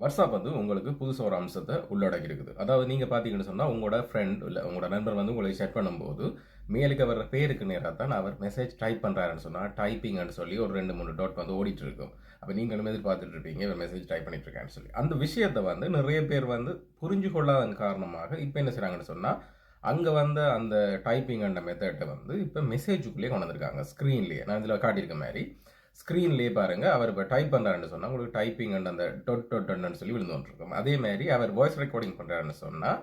WhatsApp வந்து உங்களுக்கு புதுசாக ஒரு அம்சத்தை உள்ளடக்கி இருக்குது அதாவது நீங்கள் பார்த்தீங்கன்னு சொன்னால் உங்களோட ஃப்ரெண்ட் இல்லை உங்களோட நண்பர் வந்து உங்களை செட் பண்ணும்போது மேலுக்கு வர்ற பேருக்கு நேராக தான் அவர் மெசேஜ் டைப் பண்ணுறாருன்னு சொன்னால் டைப்பிங்னு சொல்லி ஒரு ரெண்டு மூணு டாட் வந்து ஓடிட்டு இருக்கும் அப்போ நீங்களும் எதிர்பார்த்துட்டு இருப்பீங்க இவர் மெசேஜ் டைப் பண்ணிட்டு இருக்கான்னு சொல்லி. அந்த விஷயத்தை வந்து நிறைய பேர் வந்து புரிஞ்சு கொள்ளாதன் காரணமாக இப்போ என்ன செய்கிறாங்கன்னு சொன்னால் அங்கே வந்த அந்த டைப்பிங் அந்த மெத்தட்டை வந்து இப்போ மெசேஜுக்குள்ளேயே கொண்டு வந்திருக்காங்க ஸ்க்ரீன்லேயே நான் இதில் காட்டியிருக்க மாதிரி. ஸ்க்ரீன்லேயே பாருங்கள் அவர் இப்போ டைப் பண்ணுறாருன்னு சொன்னால் உங்களுக்கு டைப்பிங் அண்ட் அந்த டொட் டொட்னு சொல்லி விழுந்து கொண்டிருக்கும். அதே மாதிரி அவர் வாய்ஸ் ரெக்கார்டிங் பண்ணுறாருன்னு சொன்னால்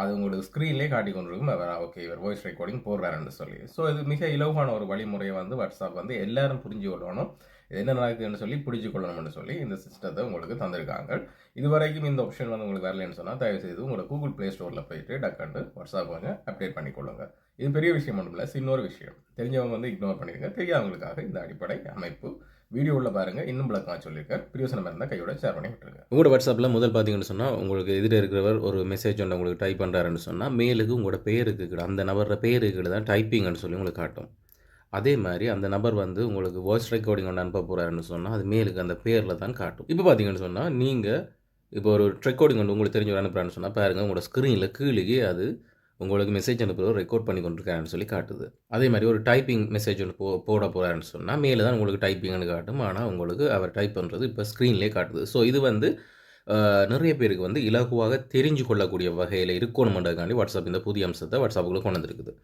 அது உங்களோட ஸ்க்ரீன்லேயே காட்டி கொண்டிருக்கும் அவர் ஓகே இவர் வாய்ஸ் ரெக்கார்டிங் போடுறாருன்னு சொல்லி. ஸோ இது மிக இலவான ஒரு வழிமுறையை வந்து வாட்ஸ்அப் வந்து எல்லாரும் புரிஞ்சு கொள்ளணும். இது என்ன நடக்குதுன்னு சொல்லி புரிஞ்சு கொள்ளணும்னு சொல்லி இந்த சிஸ்டத்தை உங்களுக்கு தந்திருக்காங்க. இது வரைக்கும் இந்த ஆப்ஷன் வந்து உங்களுக்கு வரலன்னு சொன்னால் தயவு செய்து உங்களோட கூகுள் ப்ளே ஸ்டோரில் போயிட்டு டக்கண்டு வாட்ஸ்அப் கொஞ்சம் அப்டேட் பண்ணிக்கொள்ளுங்க. இது பெரிய விஷயம் ஒன்றும் இல்லை இன்னொரு விஷயம். தெரிஞ்சவங்க வந்து இக்னோர் பண்ணிடுங்க. தெரியாதவங்களுக்காக இந்த அடிப்படை அமைப்பு வீடியோவில் பாருங்கள் இன்னும் விளக்கமாக சொல்லியிருக்கேன் பிரியோசனம் இருந்தால் கையோட ஷேர் பண்ணி விட்டுருங்க. உங்களோட வாட்ஸ்அப்பில் முதல் பார்த்தீங்கன்னு சொன்னால் உங்களுக்கு எதிர இருக்கிறவர் ஒரு மெசேஜ் ஒன்று உங்களுக்கு டைப் பண்ணுறாருன்னு சொன்னால் மேலுக்கு உங்களோட பேருக்கு இருக்குது அந்த நபரோட பேருக்கு கீழே தான் டைப்பிங்னு சொல்லி உங்களுக்கு காட்டும். அதே மாதிரி அந்த நபர் வந்து உங்களுக்கு வாய்ஸ் ரெக்கார்டிங் ஒன்று அனுப்ப போகிறாருன்னு சொன்னால் அது மேலுக்கு அந்த பேரில் தான் காட்டும். இப்போ பார்த்தீங்கன்னு சொன்னால் நீங்கள் இப்போ ஒரு ரெக்கார்டிங் ஒன்று உங்களுக்கு தெரிஞ்சவர் அனுப்புகிறான்னு சொன்னால் பாருங்கள் உங்களோட ஸ்க்ரீனில் கீழே அது உங்களுக்கு மெசேஜ் அனுப்புகிறவர் ரெக்கார்ட் பண்ணி கொண்டிருக்காருன்னு சொல்லி காட்டுது. அதே மாதிரி ஒரு டைப்பிங் மெசேஜ் ஒன்று போ போட போகிறாருன்னு சொன்னால் மேலே தான் உங்களுக்கு டைப்பிங்னு காட்டும். ஆனால் உங்களுக்கு அவர் டைப் பண்ணுறது இப்போ ஸ்க்ரீன்லேயே காட்டுது. ஸோ இது வந்து நிறைய பேருக்கு வந்து இலகுவாக தெரிஞ்சு கொள்ளக்கூடிய வகையில் இருக்கணுமென்றதுக்காண்டி வாட்ஸ்அப் இந்த புதிய அம்சத்தை வாட்ஸ்அப்புக்குள்ளே கொண்டு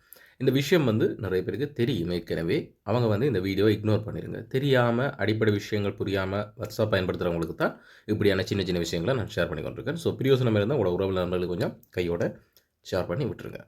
இந்த விஷயம் வந்து நிறைய பேருக்கு தெரியும். ஏற்கனவே அவங்க வந்து இந்த வீடியோவை இக்னோர் பண்ணிடுங்க தெரியாமல் அடிப்படை விஷயங்கள் புரியாமல் வாட்ஸ்அப் பயன்படுத்துகிறவங்களுக்கு தான் இப்படியான சின்ன சின்ன விஷயங்களை நான் ஷேர் பண்ணி கொண்டிருக்கேன். ஸோ பிரியோசனம் இருந்தால் உங்களோட உறவு நண்பர்களுக்கு கொஞ்சம் கையோட ஷேர் பண்ணி விட்டுருங்க.